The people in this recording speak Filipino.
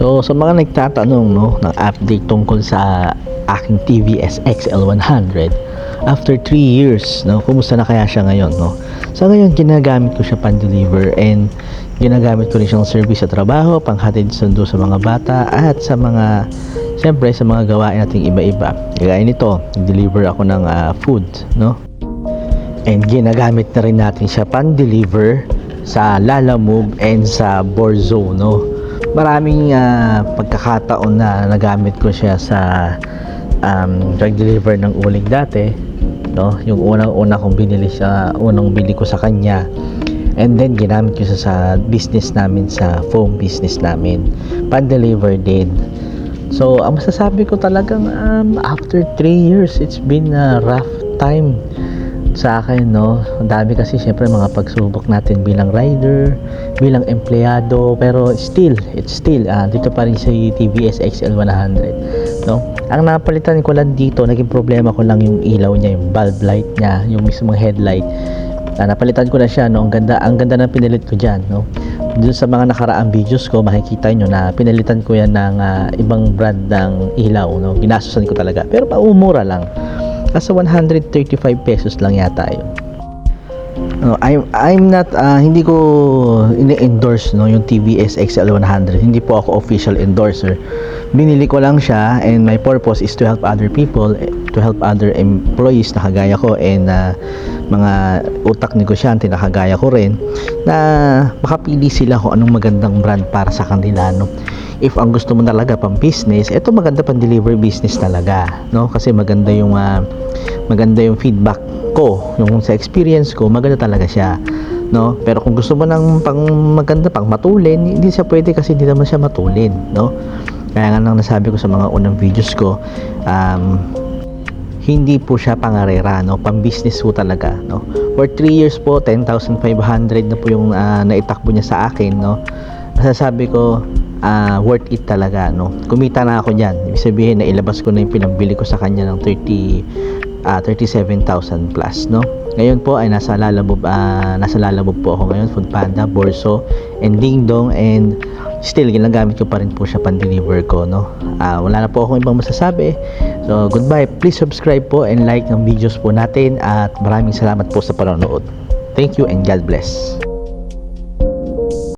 So sa mga nagtatanong no ng update tungkol sa aking TVS XL100 after 3 years no kumusta na kaya siya ngayon no? Sa ngayon ginagamit ko siya pan-deliver and ginagamit ko rin siyang service sa trabaho panghatid sundo sa mga bata at sa mga siyempre sa mga gawain nating iba-iba. Gaya nito deliver ako ng ah, food no? And ginagamit na rin natin siya pan-deliver sa Lalamove and sa Borzo no? Maraming ah, pagkakataon na nagamit ko siya sa um, drug-deliver ng uling dati no? Yung unang-una kong binili siya unang bili ko sa kanya. And then ginamit ko siya sa business namin sa foam business namin. Pan-deliver din so ang masasabi ko talagang um, after 3 years it's been a rough time sa akin no? Ang dami kasi syempre mga pagsubok natin bilang rider bilang empleyado pero still it's still ah, dito pa rin sa TVS XL100 no? Ang napalitan ko lang dito naging problema ko lang yung ilaw niya yung bulb light niya yung mismong headlight Ah, napalitan ko na siya no? Ang ganda ang ganda ng pinilit ko diyan no? Dun sa mga nakaraang videos ko makikita nyo na pinalitan ko yan ng ah, ibang brand ng ilaw no? Ginasusan ko talaga. Pero paumura lang. Nasa 135 pesos lang yata yun No, I'm I'm not ah, hindi ko ini-endorse no yung TVS XL100. Hindi po ako official endorser. Binili ko lang siya and my purpose is to help other people, to help other employees na kagaya ko and ah, mga utak negosyante na kagaya ko rin na makapili sila kung anong magandang brand para sa kanila no. If ang gusto mo talaga pang business, ito maganda pang deliver business talaga, no? Kasi maganda yung ah, maganda yung feedback ko, yung sa experience ko, maganda talaga siya. No? Pero kung gusto mo ng pang maganda, pang matulin, hindi siya pwede kasi hindi naman siya matulin, no? Kaya nga nang nasabi ko sa mga unang videos ko, um, hindi po siya pangarera, no? Pang business po talaga, no? For 3 years po, 10,500 na po yung ah, naitakbo niya sa akin, no? Masasabi ko, ah, worth it talaga, no? Kumita na ako niyan. Ibig sabihin na ilabas ko na yung pinambili ko sa kanya ng 30 ah, 37,000 plus, no? Ngayon po ay nasa Lalamove, ah, nasa Lalamove po ako ngayon, Food Panda, Borso, and Ding Dong, and still ginagamit ko pa rin po siya pan-deliver ko, no? Ah, wala na po akong ibang masasabi. So, goodbye. Please subscribe po and like ng videos po natin at maraming salamat po sa panonood. Thank you and God bless.